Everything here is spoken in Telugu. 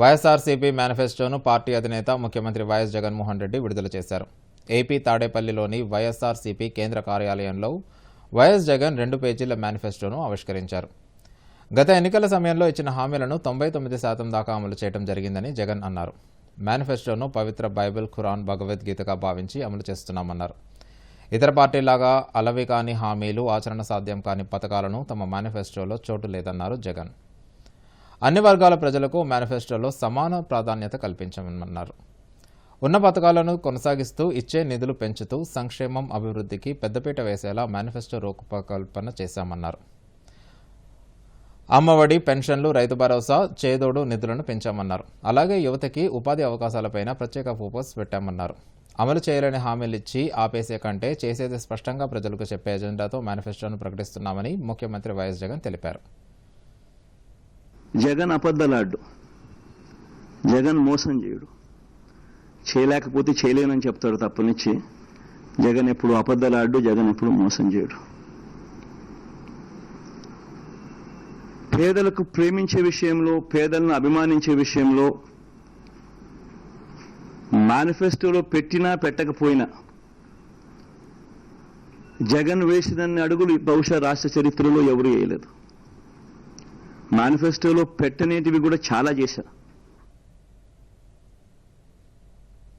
వైఎస్ఆర్సీపీ మేనిఫెస్టోను పార్టీ అధినేత ముఖ్యమంత్రి వైఎస్ జగన్మోహన్ రెడ్డి విడుదల చేశారు. ఏపీ తాడేపల్లిలోని వైఎస్ఆర్సీపీ కేంద్ర కార్యాలయంలో వైఎస్ జగన్ రెండు పేజీల మేనిఫెస్టోను ఆవిష్కరించారు. గత ఎన్నికల సమయంలో ఇచ్చిన హామీలను తొంభై తొమ్మిది శాతం దాకా అమలు చేయడం జరిగిందని జగన్ అన్నారు. మేనిఫెస్టోను పవిత్ర బైబిల్ ఖురాన్ భగవద్గీతగా భావించి అమలు చేస్తున్నామన్నారు. ఇతర పార్టీలాగా అలవి కాని హామీలు ఆచరణ సాధ్యం కాని పథకాలను తమ మేనిఫెస్టోలో చోటు లేదన్నారు జగన్. అన్ని వర్గాల ప్రజలకు మేనిఫెస్టోలో సమాన ప్రాధాన్యత కల్పించమన్నారు. ఉన్న పథకాలను కొనసాగిస్తూ ఇచ్చే నిధులు పెంచుతూ సంక్షేమం అభివృద్ధికి పెద్దపీట వేసేలా మేనిఫెస్టో రూపకల్పన చేశామన్నారు. అమ్మఒడి పెన్షన్లు రైతు భరోసా చేదోడు నిధులను పెంచామన్నారు. అలాగే యువతకి ఉపాధి అవకాశాలపైన ప్రత్యేక ఫోకస్ పెట్టామన్నారు. అమలు చేయలేని హామీలు ఇచ్చి ఆపేసే కంటే చేసేది స్పష్టంగా ప్రజలకు చెప్పే ఎజెండాతో మేనిఫెస్టోను ప్రకటిస్తున్నామని ముఖ్యమంత్రి వైఎస్ జగన్ తెలిపారు. జగన్ అబద్ధలాడ్డు. జగన్ మోసం చేయడు. చేయలేకపోతే చేయలేనని చెప్తాడు తప్పనిచ్చి. జగన్ ఎప్పుడు అబద్ధలాడ్డు జగన్ ఎప్పుడు మోసం చేయడు. పేదలకు ప్రేమించే విషయంలో పేదలను అభిమానించే విషయంలో మేనిఫెస్టోలో పెట్టినా పెట్టకపోయినా జగన్ వేసినన్ని అడుగులు బహుశా రాష్ట్ర చరిత్రలో ఎవరు వేయలేదు. మేనిఫెస్టోలో పెట్టనేటివి కూడా చాలా చేశారు